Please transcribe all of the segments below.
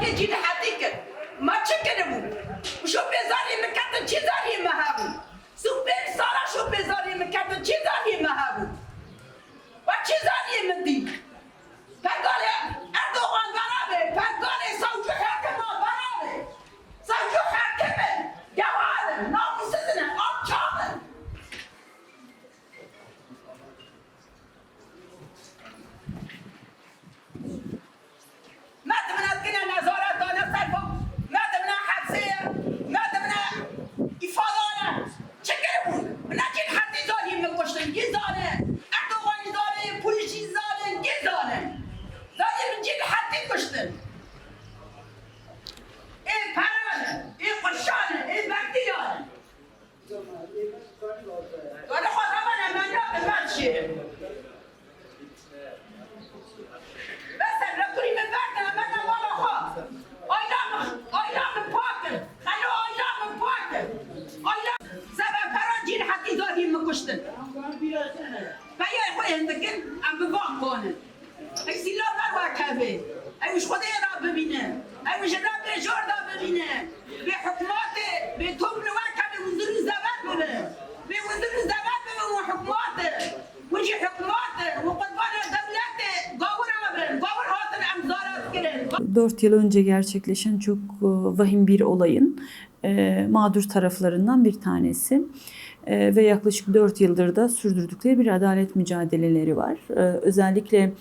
Bak gecini hakikat. Maçı kendi bu. Şu mezarı yine. Ve hükümeti ve toplu varken ve huzuru zavar bebe ve huzuru zavar bebe ve hükümeti ve şey hükümeti ve kutbana devleti gavur bebe gavur hatır emzar askeri 4 yıl önce gerçekleşen çok e, vahim bir olayın e, mağdur taraflarından bir tanesi. E, ve yaklaşık 4 yıldır da sürdürdükleri bir adalet mücadeleleri var. E, özellikle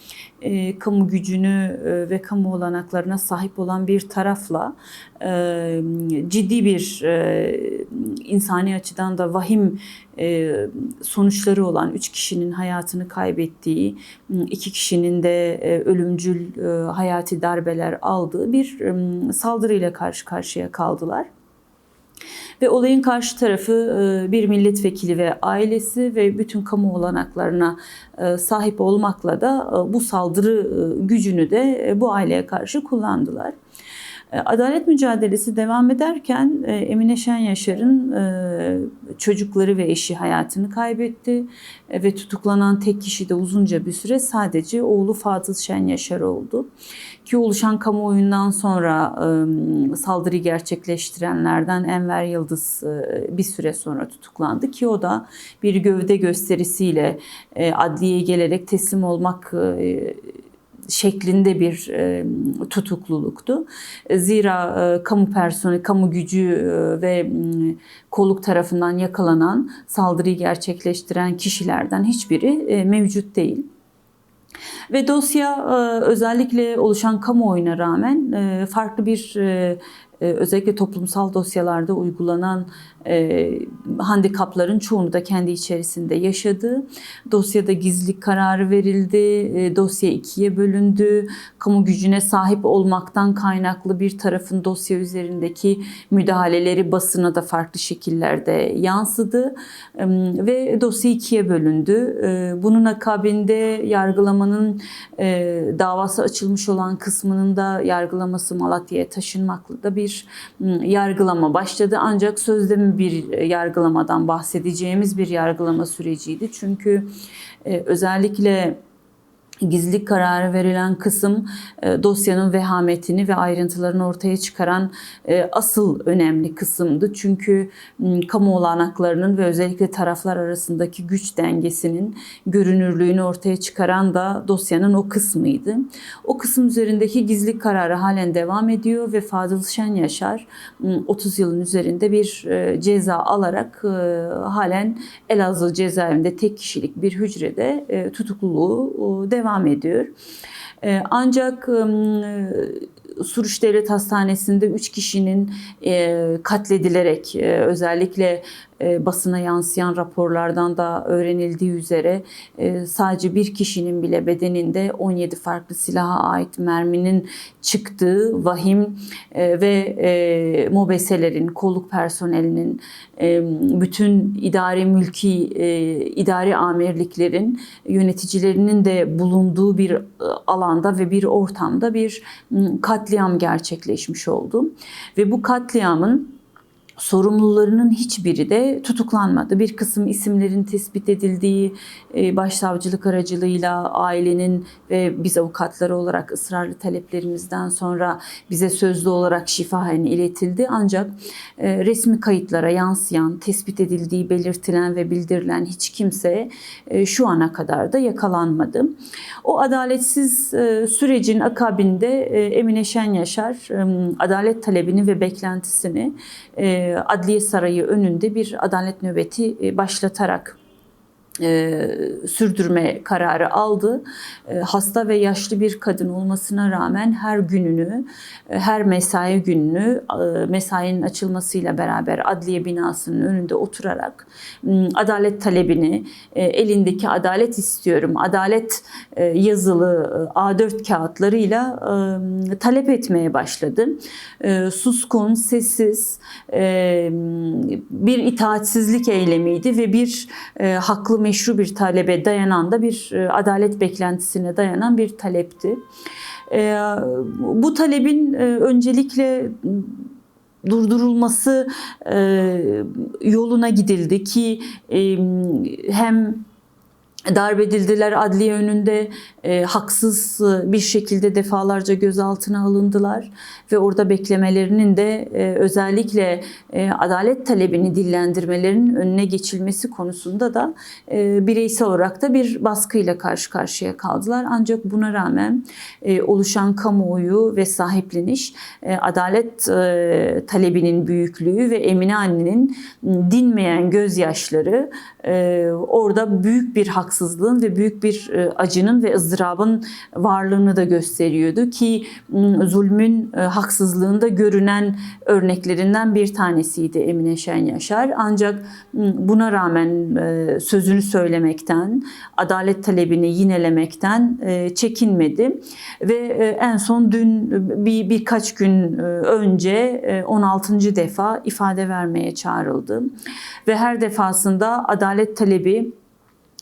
e, kamu gücünü e, ve kamu olanaklarına sahip olan bir tarafla e, ciddi bir insani açıdan da vahim sonuçları olan 3 kişinin hayatını kaybettiği, 2 kişinin de ölümcül hayati darbeler aldığı bir saldırıyla karşı karşıya kaldılar. Ve olayın karşı tarafı e, bir milletvekili ve ailesi ve bütün kamu olanaklarına e, sahip olmakla da e, bu saldırı gücünü de bu aileye karşı kullandılar. E, Adalet mücadelesi devam ederken e, Emine Şen Yaşar'ın e, çocukları ve eşi hayatını kaybetti ve tutuklanan tek kişi de uzunca bir süre sadece oğlu Fadıl Şen Yaşar oldu. Ki oluşan kamuoyundan sonra e, saldırı gerçekleştirenlerden Enver Yıldız bir süre sonra tutuklandı ki o da bir gövde gösterisiyle adliyeye gelerek teslim olmak şeklinde bir e, tutukluluktu. Zira e, kamu personeli, kamu gücü e, ve m, kolluk tarafından yakalanan saldırıyı gerçekleştiren kişilerden hiçbiri e, mevcut değil. Ve dosya e, özellikle oluşan kamuoyuna rağmen e, farklı bir e, e, özellikle toplumsal dosyalarda uygulanan e, handikapların çoğunu da kendi içerisinde yaşadı. Dosyada gizlilik kararı verildi, e, dosya ikiye bölündü. Kamu gücüne sahip olmaktan kaynaklı bir tarafın dosya üzerindeki müdahaleleri basına da farklı şekillerde yansıdı E, ve dosya ikiye bölündü. E, bunun akabinde yargılamanın e, davası açılmış olan kısmının da yargılaması Malatya'ya taşınmakla da bir m, yargılama başladı. Ancak sözde bir yargılamadan bahsedeceğimiz bir yargılama süreciydi. Çünkü e, özellikle gizlilik kararı verilen kısım e, dosyanın vehametini ve ayrıntılarını ortaya çıkaran e, asıl önemli kısımdı. Çünkü kamu olanaklarının ve özellikle taraflar arasındaki güç dengesinin görünürlüğünü ortaya çıkaran da dosyanın o kısmıydı. O kısım üzerindeki gizlilik kararı halen devam ediyor ve Fadıl Şen Yaşar m, 30 yılın üzerinde bir e, ceza alarak halen Elazığ cezaevinde tek kişilik bir hücrede tutukluluğu e, devam ediyor. E, Ancak Suruç Devlet Hastanesi'nde 3 kişinin e, katledilerek e, özellikle e, basına yansıyan raporlardan da öğrenildiği üzere e, sadece bir kişinin bile bedeninde 17 farklı silaha ait merminin çıktığı vahim e, ve e, mobeselerin, kolluk personelinin, e, bütün idari mülki, e, idari amirliklerin yöneticilerinin de bulunduğu bir e, alanda ve bir ortamda bir m, katliam gerçekleşmiş oldu. Ve bu katliamın sorumlularının hiçbiri de tutuklanmadı. Bir kısım isimlerin tespit edildiği e, başsavcılık aracılığıyla ailenin ve biz avukatları olarak ısrarlı taleplerimizden sonra bize sözlü olarak şifahen iletildi. Ancak e, resmi kayıtlara yansıyan, tespit edildiği belirtilen ve bildirilen hiç kimse e, şu ana kadar da yakalanmadı. O adaletsiz sürecin akabinde Emine Şen Yaşar adalet talebini ve beklentisini Adliye Sarayı önünde bir adalet nöbeti e, başlatarak e, sürdürme kararı aldı. E, hasta ve yaşlı bir kadın olmasına rağmen her gününü, e, her mesai gününü e, mesainin açılmasıyla beraber adliye binasının önünde oturarak m, adalet talebini, e, elindeki adalet istiyorum, adalet e, yazılı e, A4 kağıtlarıyla e, talep etmeye başladı. E, suskun, sessiz e, bir itaatsizlik eylemiydi ve bir e, haklı meşru bir talebe dayanan da bir e, adalet beklentisine dayanan bir talepti. E, bu talebin e, öncelikle durdurulması yoluna gidildi ki hem darp edildiler adliye önünde e, haksız e, bir şekilde defalarca gözaltına alındılar ve orada beklemelerinin de e, özellikle e, adalet talebini dillendirmelerinin önüne geçilmesi konusunda da e, bireysel olarak da bir baskıyla karşı karşıya kaldılar. Ancak buna rağmen e, oluşan kamuoyu ve sahipleniş e, adalet e, talebinin büyüklüğü ve Emine annenin dinmeyen gözyaşları e, orada büyük bir haksızlığın ve büyük bir e, acının ve ızdırabın varlığını da gösteriyordu ki m, zulmün e, haksızlığında görünen örneklerinden bir tanesiydi Emine Şen Yaşar. Ancak m, buna rağmen e, sözünü söylemekten, adalet talebini yinelemekten çekinmedi ve en son dün bir birkaç gün önce e, 16. defa ifade vermeye çağrıldı ve her defasında adalet talebi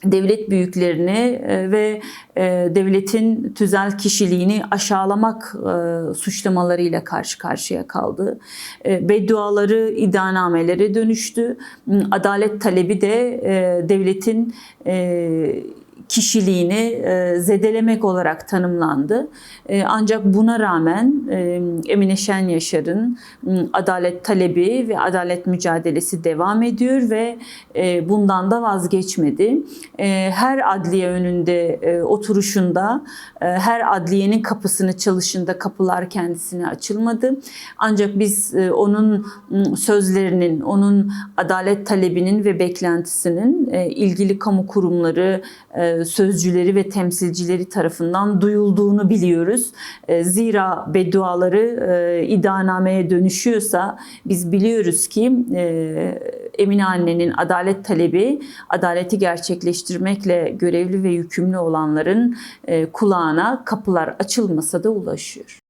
devlet büyüklerini e, ve e, devletin tüzel kişiliğini aşağılamak e, suçlamalarıyla karşı karşıya kaldı. Bedduaları iddianamelere dönüştü. Adalet talebi de devletin kişiliğini e, zedelemek olarak tanımlandı. E, ancak buna rağmen e, Emine Şen Yaşar'ın adalet talebi ve adalet mücadelesi devam ediyor ve bundan da vazgeçmedi. Her adliye önünde oturuşunda, her adliyenin kapısını çalışında kapılar kendisine açılmadı. Ancak biz onun sözlerinin, onun adalet talebinin ve beklentisinin ilgili kamu kurumları, sözcüleri ve temsilcileri tarafından duyulduğunu biliyoruz. E, Zira bedduaları e, iddianameye dönüşüyorsa biz biliyoruz ki e, Emine annenin adalet talebi, adaleti gerçekleştirmekle görevli ve yükümlü olanların kulağına kapılar açılmasa da ulaşıyor.